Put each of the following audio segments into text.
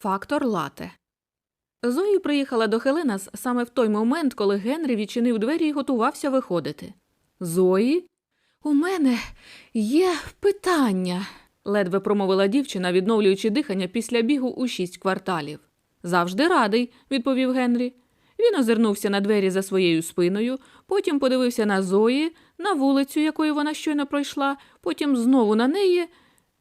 Фактор лате. Зої приїхала до Хеленас саме в той момент, коли Генрі відчинив двері і готувався виходити. Зої? У мене є питання, ледве промовила дівчина, відновлюючи дихання після бігу у шість кварталів. Завжди радий, відповів Генрі. Він озирнувся на двері за своєю спиною, потім подивився на Зої, на вулицю, якою вона щойно пройшла, потім знову на неї.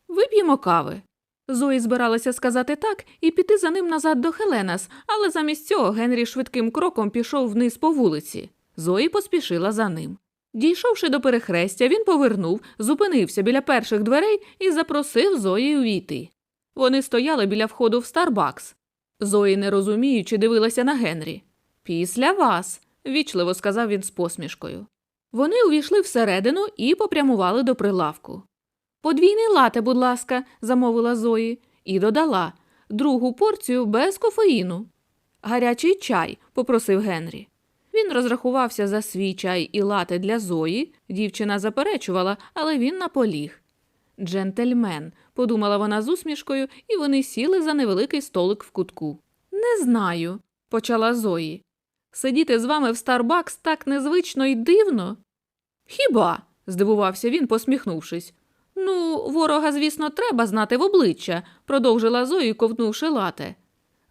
Вип'ємо кави. Зої збиралася сказати так і піти за ним назад до Хеленас, але замість цього Генрі швидким кроком пішов вниз по вулиці. Зої поспішила за ним. Дійшовши до перехрестя, він повернув, зупинився біля перших дверей і запросив Зої увійти. Вони стояли біля входу в Старбакс. Зої, не розуміючи, дивилася на Генрі. Після вас, вічливо сказав він з посмішкою. Вони увійшли всередину і попрямували до прилавку. Подвійний лате, будь ласка, замовила Зої, і додала другу порцію без кофеїну. Гарячий чай, попросив Генрі. Він розрахувався за свій чай і лате для Зої. Дівчина заперечувала, але він наполіг. Джентльмен, подумала вона з усмішкою, і вони сіли за невеликий столик в кутку. Не знаю, почала Зої. Сидіти з вами в Старбакс так незвично і дивно. Хіба? здивувався він, посміхнувшись. Ну, ворога, звісно, треба знати в обличчя, продовжила Зої, ковтнувши лате.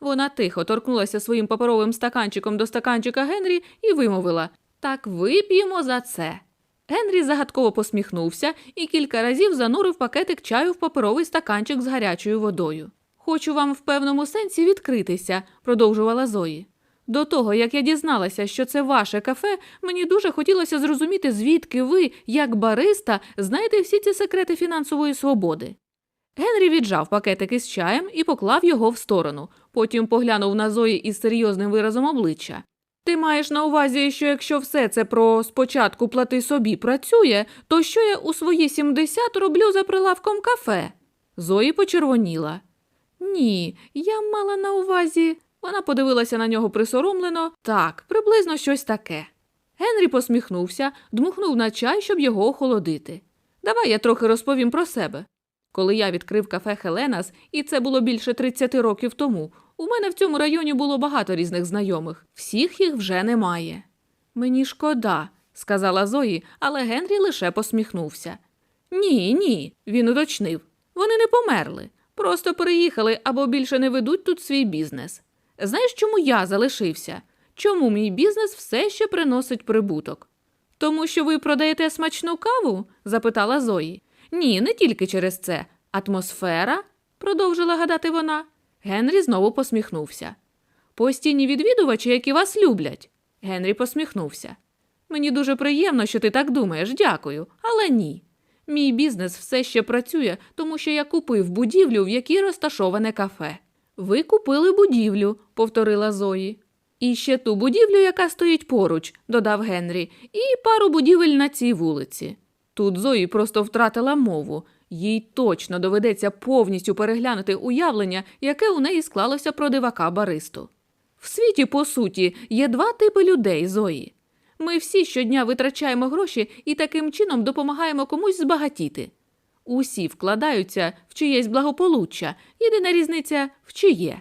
Вона тихо торкнулася своїм паперовим стаканчиком до стаканчика Генрі і вимовила Так вип'ємо за це. Генрі загадково посміхнувся і кілька разів занурив пакетик чаю в паперовий стаканчик з гарячою водою. Хочу вам в певному сенсі відкритися, продовжувала Зої. До того, як я дізналася, що це ваше кафе, мені дуже хотілося зрозуміти, звідки ви, як бариста, знаєте всі ці секрети фінансової свободи. Генрі віджав пакетик із чаєм і поклав його в сторону, потім поглянув на Зої із серйозним виразом обличчя. Ти маєш на увазі, що якщо все це про спочатку плати собі працює, то що я у свої 70 роблю за прилавком кафе? Зої почервоніла. Ні, я мала на увазі. Вона подивилася на нього присоромлено. Так, приблизно щось таке. Генрі посміхнувся, дмухнув на чай, щоб його охолодити. Давай я трохи розповім про себе. Коли я відкрив кафе Хеленас, і це було більше 30 років тому, у мене в цьому районі було багато різних знайомих. Всіх їх вже немає. Мені шкода, сказала Зої, але Генрі лише посміхнувся. Ні, ні, він уточнив. Вони не померли. Просто переїхали або більше не ведуть тут свій бізнес. Знаєш, чому я залишився? Чому мій бізнес все ще приносить прибуток? Тому що ви продаєте смачну каву? запитала Зої. Ні, не тільки через це. Атмосфера, продовжила гадати вона. Генрі знову посміхнувся. Постійні відвідувачі, які вас люблять. Генрі посміхнувся. Мені дуже приємно, що ти так думаєш, дякую, але ні. Мій бізнес все ще працює, тому що я купив будівлю, в якій розташоване кафе. Ви купили будівлю, повторила Зої. І ще ту будівлю, яка стоїть поруч, додав Генрі, і пару будівель на цій вулиці. Тут Зої просто втратила мову. Їй точно доведеться повністю переглянути уявлення, яке у неї склалося про дивака баристу. В світі, по суті, є два типи людей, Зої. Ми всі щодня витрачаємо гроші і таким чином допомагаємо комусь збагатіти. Усі вкладаються в чиєсь благополуччя, єдина різниця в чиє.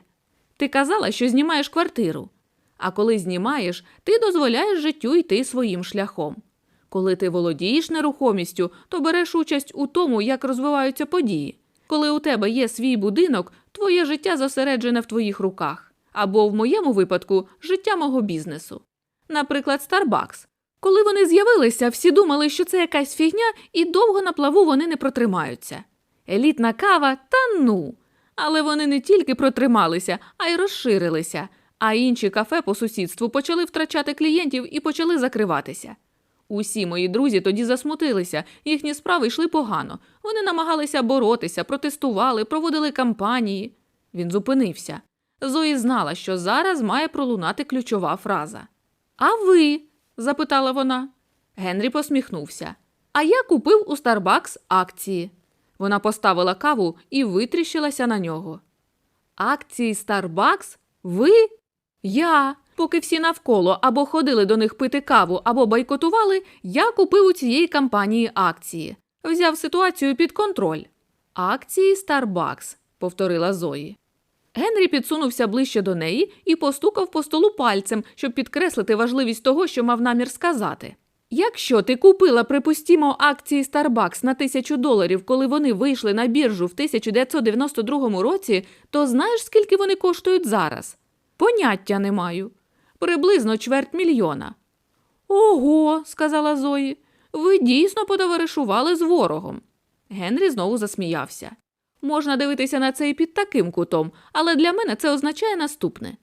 Ти казала, що знімаєш квартиру. А коли знімаєш, ти дозволяєш життю йти своїм шляхом. Коли ти володієш нерухомістю, то береш участь у тому, як розвиваються події. Коли у тебе є свій будинок, твоє життя зосереджене в твоїх руках. Або в моєму випадку життя мого бізнесу. Наприклад, Starbucks. Коли вони з'явилися, всі думали, що це якась фігня, і довго на плаву вони не протримаються. Елітна кава та ну. Але вони не тільки протрималися, а й розширилися, а інші кафе по сусідству почали втрачати клієнтів і почали закриватися. Усі мої друзі тоді засмутилися, їхні справи йшли погано. Вони намагалися боротися, протестували, проводили кампанії. Він зупинився. Зої знала, що зараз має пролунати ключова фраза. А ви? Запитала вона. Генрі посміхнувся. А я купив у Старбакс акції. Вона поставила каву і витріщилася на нього. Акції Старбакс? Ви? Я. Поки всі навколо або ходили до них пити каву, або бойкотували, я купив у цієї компанії акції. Взяв ситуацію під контроль. Акції Starbucks, повторила Зої. Генрі підсунувся ближче до неї і постукав по столу пальцем, щоб підкреслити важливість того, що мав намір сказати. Якщо ти купила, припустімо, акції Starbucks на тисячу доларів, коли вони вийшли на біржу в 1992 році, то знаєш, скільки вони коштують зараз? Поняття не маю. Приблизно чверть мільйона. Ого, сказала Зої, ви дійсно потоваришували з ворогом. Генрі знову засміявся. Можна дивитися на це і під таким кутом, але для мене це означає наступне.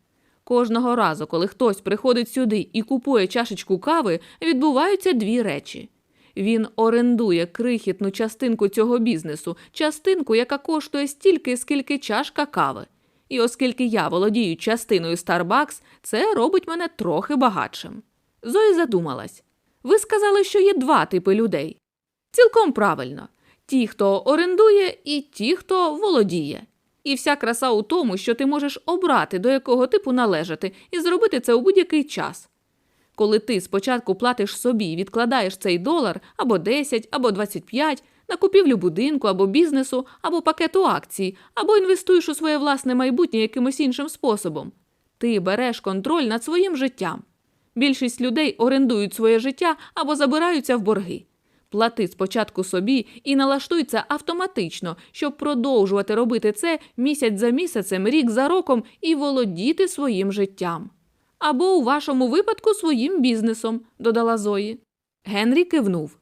Кожного разу, коли хтось приходить сюди і купує чашечку кави, відбуваються дві речі. Він орендує крихітну частинку цього бізнесу, частинку, яка коштує стільки, скільки чашка кави. І оскільки я володію частиною Starbucks, це робить мене трохи багатшим. Зоя задумалась. Ви сказали, що є два типи людей. Цілком правильно ті, хто орендує, і ті, хто володіє. І вся краса у тому, що ти можеш обрати, до якого типу належати, і зробити це у будь-який час. Коли ти спочатку платиш собі і відкладаєш цей долар або 10, або 25 на купівлю будинку або бізнесу, або пакету акцій, або інвестуєш у своє власне майбутнє якимось іншим способом, ти береш контроль над своїм життям. Більшість людей орендують своє життя або забираються в борги. Плати спочатку собі і налаштуй це автоматично, щоб продовжувати робити це місяць за місяцем, рік за роком і володіти своїм життям. Або у вашому випадку своїм бізнесом, додала Зої. Генрі кивнув.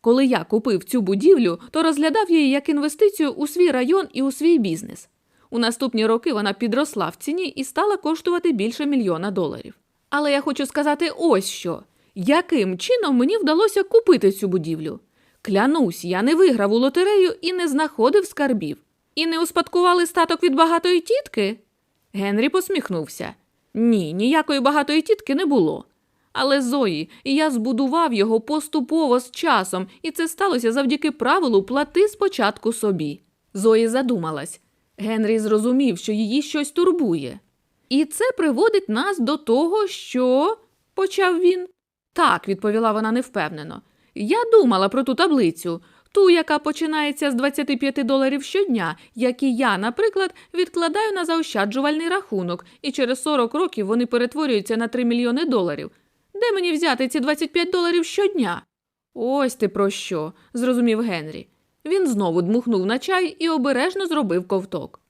Коли я купив цю будівлю, то розглядав її як інвестицію у свій район і у свій бізнес. У наступні роки вона підросла в ціні і стала коштувати більше мільйона доларів. Але я хочу сказати ось що. Яким чином мені вдалося купити цю будівлю? Клянусь, я не виграв у лотерею і не знаходив скарбів. І не успадкували статок від багатої тітки? Генрі посміхнувся. Ні, ніякої багатої тітки не було. Але Зої, я збудував його поступово з часом, і це сталося завдяки правилу плати спочатку собі. Зої задумалась. Генрі зрозумів, що її щось турбує. І це приводить нас до того, що. почав він. Так, відповіла вона невпевнено. Я думала про ту таблицю, ту, яка починається з 25 доларів щодня, які я, наприклад, відкладаю на заощаджувальний рахунок, і через 40 років вони перетворюються на 3 мільйони доларів. Де мені взяти ці 25 доларів щодня? Ось ти про що, зрозумів Генрі. Він знову дмухнув на чай і обережно зробив ковток.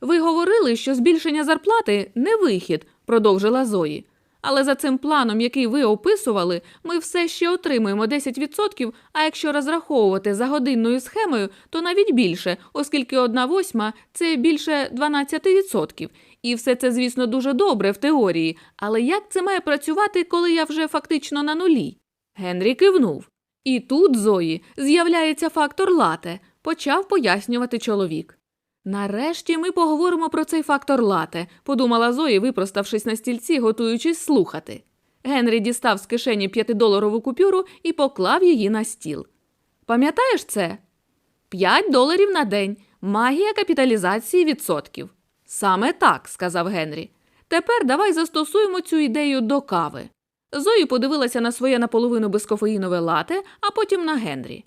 Ви говорили, що збільшення зарплати не вихід, продовжила Зої. Але за цим планом, який ви описували, ми все ще отримуємо 10%, а якщо розраховувати за годинною схемою, то навіть більше, оскільки одна восьма це більше 12%. І все це, звісно, дуже добре в теорії, але як це має працювати, коли я вже фактично на нулі? Генрі кивнув. І тут, Зої, з'являється фактор лате, почав пояснювати чоловік. Нарешті ми поговоримо про цей фактор лате, подумала Зої, випроставшись на стільці, готуючись слухати. Генрі дістав з кишені п'ятидоларову купюру і поклав її на стіл. Пам'ятаєш це? П'ять доларів на день. Магія капіталізації відсотків. Саме так, сказав Генрі. Тепер давай застосуємо цю ідею до кави. Зої подивилася на своє наполовину безкофеїнове лате, а потім на Генрі.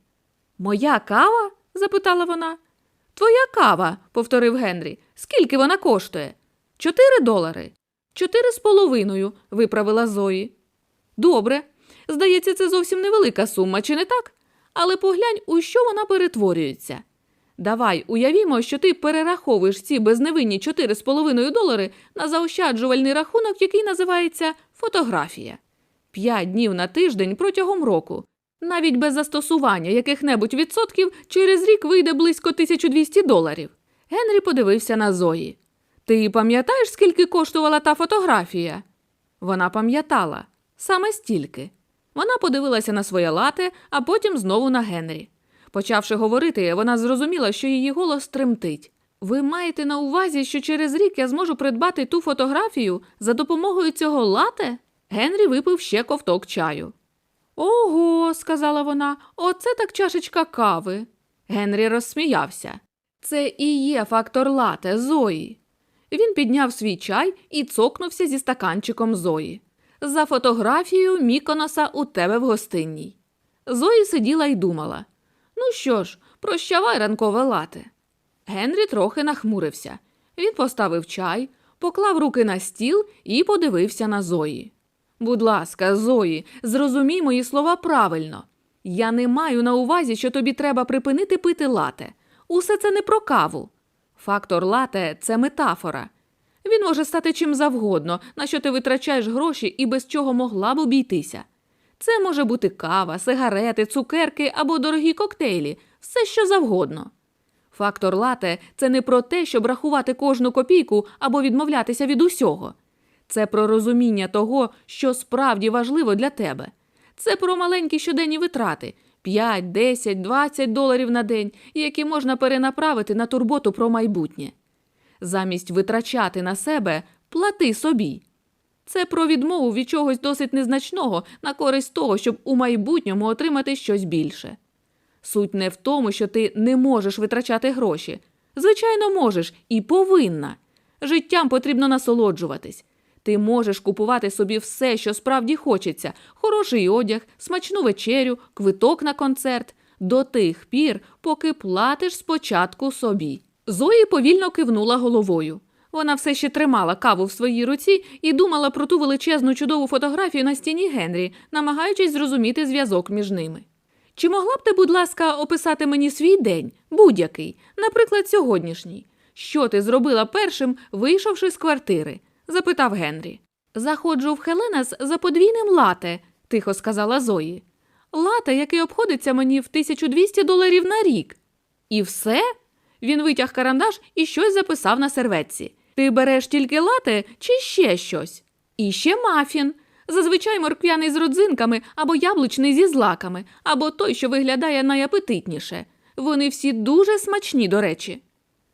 Моя кава? запитала вона. Твоя кава, повторив Генрі. Скільки вона коштує? Чотири долари. Чотири з половиною, виправила Зої. Добре. Здається, це зовсім невелика сума, чи не так? Але поглянь, у що вона перетворюється. Давай уявімо, що ти перераховуєш ці безневинні 4,5 долари на заощаджувальний рахунок, який називається фотографія. П'ять днів на тиждень протягом року. Навіть без застосування яких-небудь відсотків через рік вийде близько 1200 доларів. Генрі подивився на Зої. Ти пам'ятаєш, скільки коштувала та фотографія? Вона пам'ятала саме стільки. Вона подивилася на своє лате, а потім знову на Генрі. Почавши говорити, вона зрозуміла, що її голос тремтить. Ви маєте на увазі, що через рік я зможу придбати ту фотографію за допомогою цього лате? Генрі випив ще ковток чаю. Ого, сказала вона, оце так чашечка кави. Генрі розсміявся. Це і є фактор лате Зої. Він підняв свій чай і цокнувся зі стаканчиком Зої. За фотографією Міконоса у тебе в гостинній. Зої сиділа й думала. Ну що ж, прощавай ранкове лате. Генрі трохи нахмурився. Він поставив чай, поклав руки на стіл і подивився на Зої. Будь ласка, Зої, зрозумій мої слова правильно. Я не маю на увазі, що тобі треба припинити пити лате. Усе це не про каву. Фактор лате це метафора. Він може стати чим завгодно, на що ти витрачаєш гроші і без чого могла б обійтися. Це може бути кава, сигарети, цукерки або дорогі коктейлі, все що завгодно. Фактор лате це не про те, щоб рахувати кожну копійку або відмовлятися від усього. Це про розуміння того, що справді важливо для тебе. Це про маленькі щоденні витрати 5, 10, 20 доларів на день, які можна перенаправити на турботу про майбутнє. Замість витрачати на себе, плати собі. Це про відмову від чогось досить незначного на користь того, щоб у майбутньому отримати щось більше. Суть не в тому, що ти не можеш витрачати гроші. Звичайно, можеш і повинна. Життям потрібно насолоджуватись. Ти можеш купувати собі все, що справді хочеться: хороший одяг, смачну вечерю, квиток на концерт до тих пір, поки платиш спочатку собі. Зої повільно кивнула головою. Вона все ще тримала каву в своїй руці і думала про ту величезну чудову фотографію на стіні Генрі, намагаючись зрозуміти зв'язок між ними. Чи могла б ти, будь ласка, описати мені свій день, будь-який, наприклад, сьогоднішній? Що ти зробила першим, вийшовши з квартири? Запитав Генрі. Заходжу в Хеленас за подвійним лате, тихо сказала Зої. Лате, який обходиться мені в 1200 доларів на рік. І все? Він витяг карандаш і щось записав на серветці. Ти береш тільки лате чи ще щось? І ще мафін. Зазвичай морквяний з родзинками або яблучний зі злаками, або той, що виглядає найапетитніше. Вони всі дуже смачні, до речі.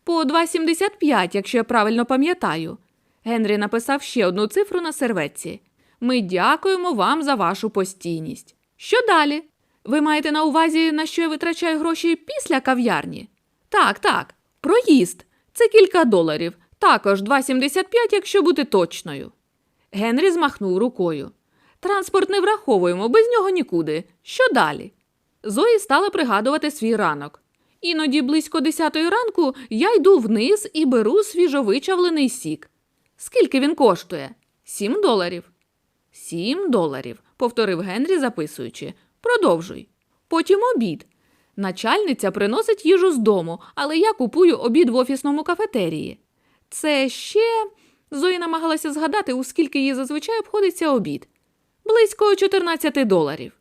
По 2,75, якщо я правильно пам'ятаю. Генрі написав ще одну цифру на серветці. Ми дякуємо вам за вашу постійність. Що далі? Ви маєте на увазі, на що я витрачаю гроші після кав'ярні? Так, так. Проїзд. Це кілька доларів. Також 2,75, якщо бути точною. Генрі змахнув рукою. Транспорт не враховуємо, без нього нікуди. Що далі? Зої стала пригадувати свій ранок. Іноді близько десятої ранку я йду вниз і беру свіжовичавлений сік. Скільки він коштує? Сім доларів. Сім доларів, повторив Генрі, записуючи. Продовжуй. Потім обід. Начальниця приносить їжу з дому, але я купую обід в офісному кафетерії. Це ще. Зої намагалася згадати, у скільки їй зазвичай обходиться обід. Близько 14 доларів.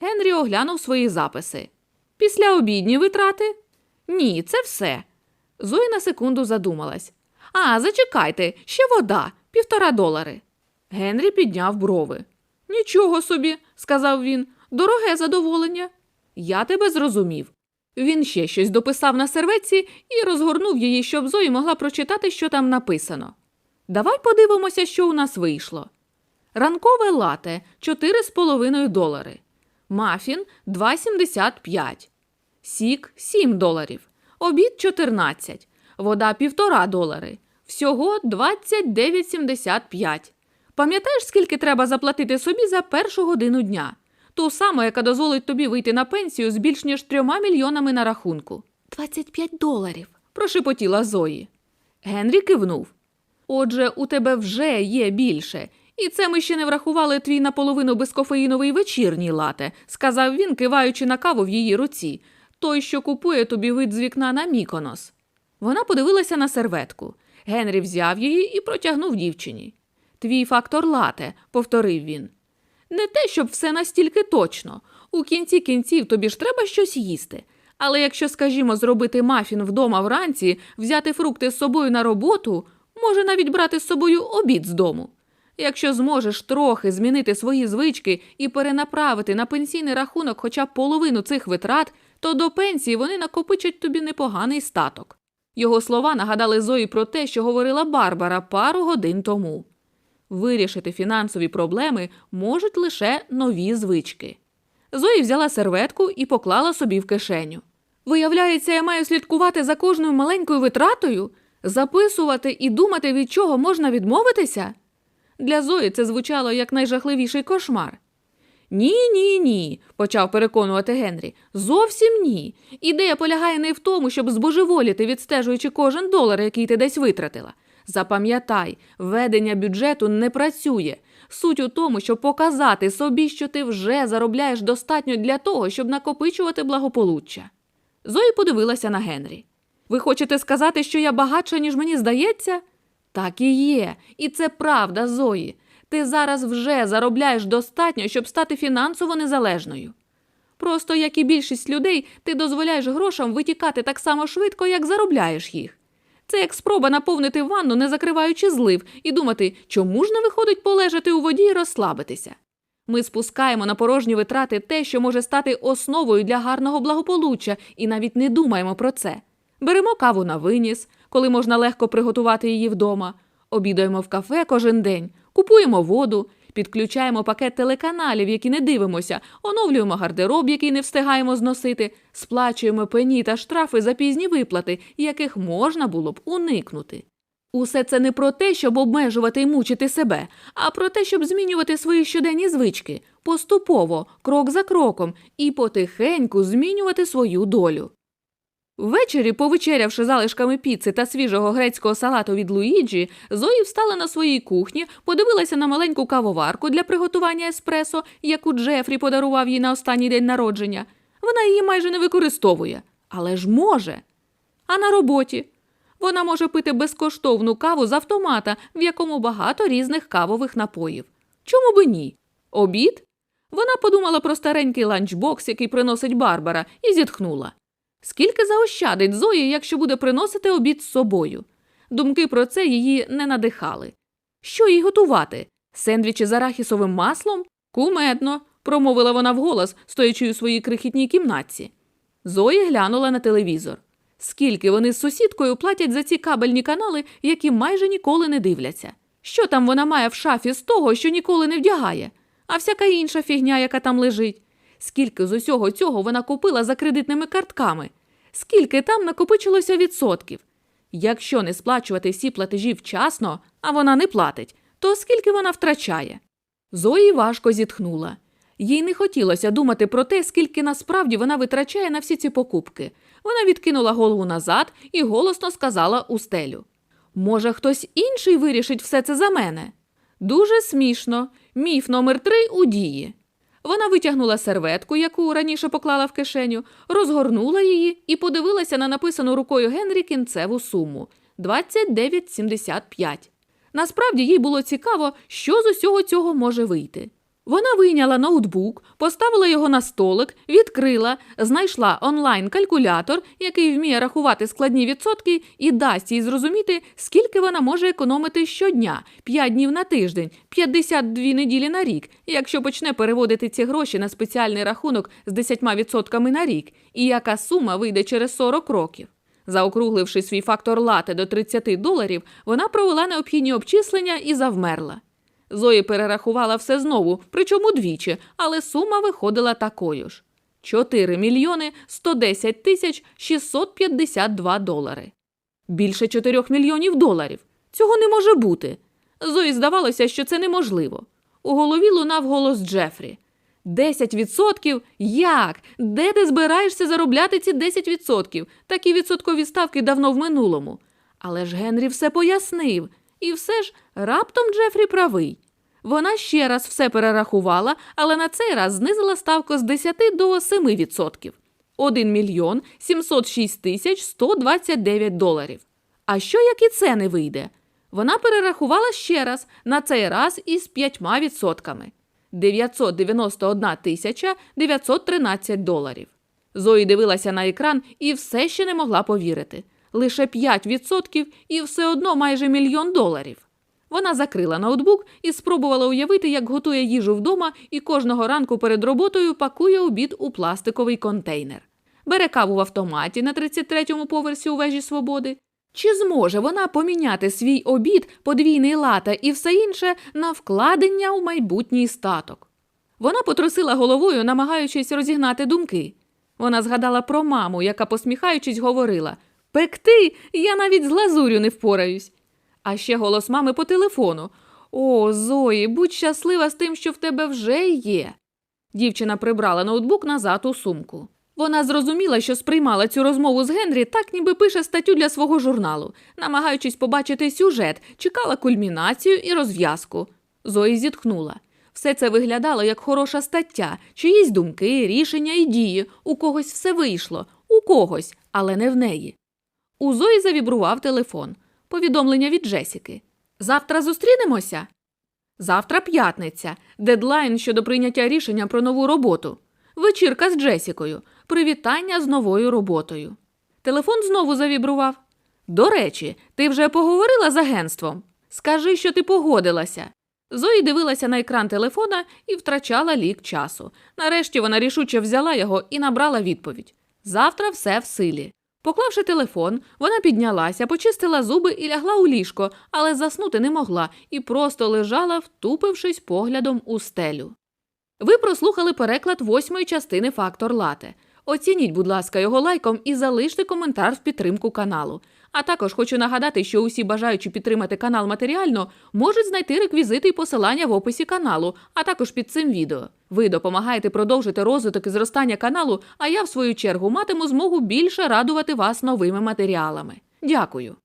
Генрі оглянув свої записи. Після обідні витрати? Ні, це все. Зоя на секунду задумалась. А, зачекайте, ще вода, півтора долари. Генрі підняв брови. Нічого собі, сказав він, дороге задоволення. Я тебе зрозумів. Він ще щось дописав на серветці і розгорнув її, щоб Зої могла прочитати, що там написано. Давай подивимося, що у нас вийшло. Ранкове лате 4,5 долари. Мафін 2,75. Сік 7 доларів. Обід 14. Вода 1,5 долари. Всього 29,75. Пам'ятаєш, скільки треба заплатити собі за першу годину дня? Ту саму, яка дозволить тобі вийти на пенсію з більш ніж трьома мільйонами на рахунку. 25 доларів, прошепотіла Зої. Генрі кивнув. Отже, у тебе вже є більше. І це ми ще не врахували твій наполовину безкофеїновий вечірній лате, сказав він, киваючи на каву в її руці, той, що купує тобі вид з вікна на міконос. Вона подивилася на серветку. Генрі взяв її і протягнув дівчині. Твій фактор лате, повторив він. Не те, щоб все настільки точно. У кінці кінців тобі ж треба щось їсти. Але якщо, скажімо, зробити мафін вдома вранці, взяти фрукти з собою на роботу, може навіть брати з собою обід з дому. Якщо зможеш трохи змінити свої звички і перенаправити на пенсійний рахунок хоча б половину цих витрат, то до пенсії вони накопичать тобі непоганий статок. Його слова нагадали Зої про те, що говорила Барбара пару годин тому. Вирішити фінансові проблеми можуть лише нові звички. Зої взяла серветку і поклала собі в кишеню. Виявляється, я маю слідкувати за кожною маленькою витратою, записувати і думати, від чого можна відмовитися? Для Зої це звучало як найжахливіший кошмар. Ні, ні, ні, почав переконувати Генрі. Зовсім ні. Ідея полягає не в тому, щоб збожеволіти, відстежуючи кожен долар, який ти десь витратила. Запам'ятай, ведення бюджету не працює. Суть у тому, щоб показати собі, що ти вже заробляєш достатньо для того, щоб накопичувати благополуччя. Зої подивилася на Генрі. Ви хочете сказати, що я багатша, ніж мені здається? Так і є. І це правда, Зої. Ти зараз вже заробляєш достатньо, щоб стати фінансово незалежною. Просто, як і більшість людей, ти дозволяєш грошам витікати так само швидко, як заробляєш їх. Це як спроба наповнити ванну, не закриваючи злив, і думати, чому ж не виходить полежати у воді і розслабитися. Ми спускаємо на порожні витрати те, що може стати основою для гарного благополуччя, і навіть не думаємо про це. Беремо каву на виніс, коли можна легко приготувати її вдома, обідаємо в кафе кожен день, купуємо воду, підключаємо пакет телеканалів, які не дивимося, оновлюємо гардероб, який не встигаємо зносити, сплачуємо пені та штрафи за пізні виплати, яких можна було б уникнути. Усе це не про те, щоб обмежувати і мучити себе, а про те, щоб змінювати свої щоденні звички, поступово, крок за кроком, і потихеньку змінювати свою долю. Ввечері, повечерявши залишками піци та свіжого грецького салату від Луїджі, Зої встала на своїй кухні, подивилася на маленьку кавоварку для приготування еспресо, яку Джефрі подарував їй на останній день народження. Вона її майже не використовує, але ж може. А на роботі вона може пити безкоштовну каву з автомата, в якому багато різних кавових напоїв. Чому би ні? Обід? Вона подумала про старенький ланчбокс, який приносить Барбара, і зітхнула. Скільки заощадить Зої, якщо буде приносити обід з собою? Думки про це її не надихали. Що їй готувати? Сендвічі з арахісовим маслом? Кумедно, промовила вона вголос, стоячи у своїй крихітній кімнатці. Зої глянула на телевізор. Скільки вони з сусідкою платять за ці кабельні канали, які майже ніколи не дивляться? Що там вона має в шафі з того, що ніколи не вдягає? А всяка інша фігня, яка там лежить? Скільки з усього цього вона купила за кредитними картками? Скільки там накопичилося відсотків? Якщо не сплачувати всі платежі вчасно, а вона не платить, то скільки вона втрачає? Зої важко зітхнула. Їй не хотілося думати про те, скільки насправді вона витрачає на всі ці покупки. Вона відкинула голову назад і голосно сказала у стелю. Може, хтось інший вирішить все це за мене? Дуже смішно. Міф номер три у дії. Вона витягнула серветку, яку раніше поклала в кишеню, розгорнула її і подивилася на написану рукою Генрі кінцеву суму 29,75. Насправді їй було цікаво, що з усього цього може вийти. Вона вийняла ноутбук, поставила його на столик, відкрила, знайшла онлайн-калькулятор, який вміє рахувати складні відсотки, і дасть їй зрозуміти, скільки вона може економити щодня, 5 днів на тиждень, 52 неділі на рік, якщо почне переводити ці гроші на спеціальний рахунок з 10% на рік, і яка сума вийде через 40 років. Заокругливши свій фактор лати до 30 доларів, вона провела необхідні обчислення і завмерла. Зої перерахувала все знову, причому двічі, але сума виходила такою ж: 4 мільйони 110 тисяч 652 долари. Більше 4 мільйонів доларів. Цього не може бути. Зої здавалося, що це неможливо. У голові лунав голос Джефрі. 10%? Як? Де ти збираєшся заробляти ці 10%? Такі відсоткові ставки давно в минулому. Але ж Генрі все пояснив. І все ж раптом Джефрі правий. Вона ще раз все перерахувала, але на цей раз знизила ставку з 10 до 7%. 1 мільйон 706 тисяч 129 доларів. А що, як і це не вийде? Вона перерахувала ще раз, на цей раз із 5%. 991 тисяча 913 доларів. Зої дивилася на екран і все ще не могла повірити. Лише 5% і все одно майже мільйон доларів. Вона закрила ноутбук і спробувала уявити, як готує їжу вдома і кожного ранку перед роботою пакує обід у пластиковий контейнер. Бере каву в автоматі на 33-му поверсі у вежі свободи. Чи зможе вона поміняти свій обід, подвійний лата і все інше на вкладення у майбутній статок? Вона потрусила головою, намагаючись розігнати думки. Вона згадала про маму, яка, посміхаючись, говорила Пекти, я навіть з глазурю не впораюсь. А ще голос мами по телефону. О, Зої, будь щаслива з тим, що в тебе вже є. Дівчина прибрала ноутбук назад у сумку. Вона зрозуміла, що сприймала цю розмову з Генрі так, ніби пише статтю для свого журналу. Намагаючись побачити сюжет, чекала кульмінацію і розв'язку. Зої зітхнула. Все це виглядало як хороша стаття, чиїсь думки, рішення і дії. У когось все вийшло, у когось, але не в неї. У Зої завібрував телефон. Повідомлення від Джесіки. Завтра зустрінемося? Завтра п'ятниця. Дедлайн щодо прийняття рішення про нову роботу. Вечірка з Джесікою. Привітання з новою роботою. Телефон знову завібрував. До речі, ти вже поговорила з агентством? Скажи, що ти погодилася. Зої дивилася на екран телефона і втрачала лік часу. Нарешті вона рішуче взяла його і набрала відповідь: Завтра все в силі. Поклавши телефон, вона піднялася, почистила зуби і лягла у ліжко, але заснути не могла і просто лежала, втупившись поглядом у стелю. Ви прослухали переклад восьмої частини Фактор Лате. Оцініть, будь ласка, його лайком і залиште коментар в підтримку каналу. А також хочу нагадати, що усі бажаючі підтримати канал матеріально можуть знайти реквізити і посилання в описі каналу, а також під цим відео. Ви допомагаєте продовжити розвиток і зростання каналу, а я, в свою чергу, матиму змогу більше радувати вас новими матеріалами. Дякую.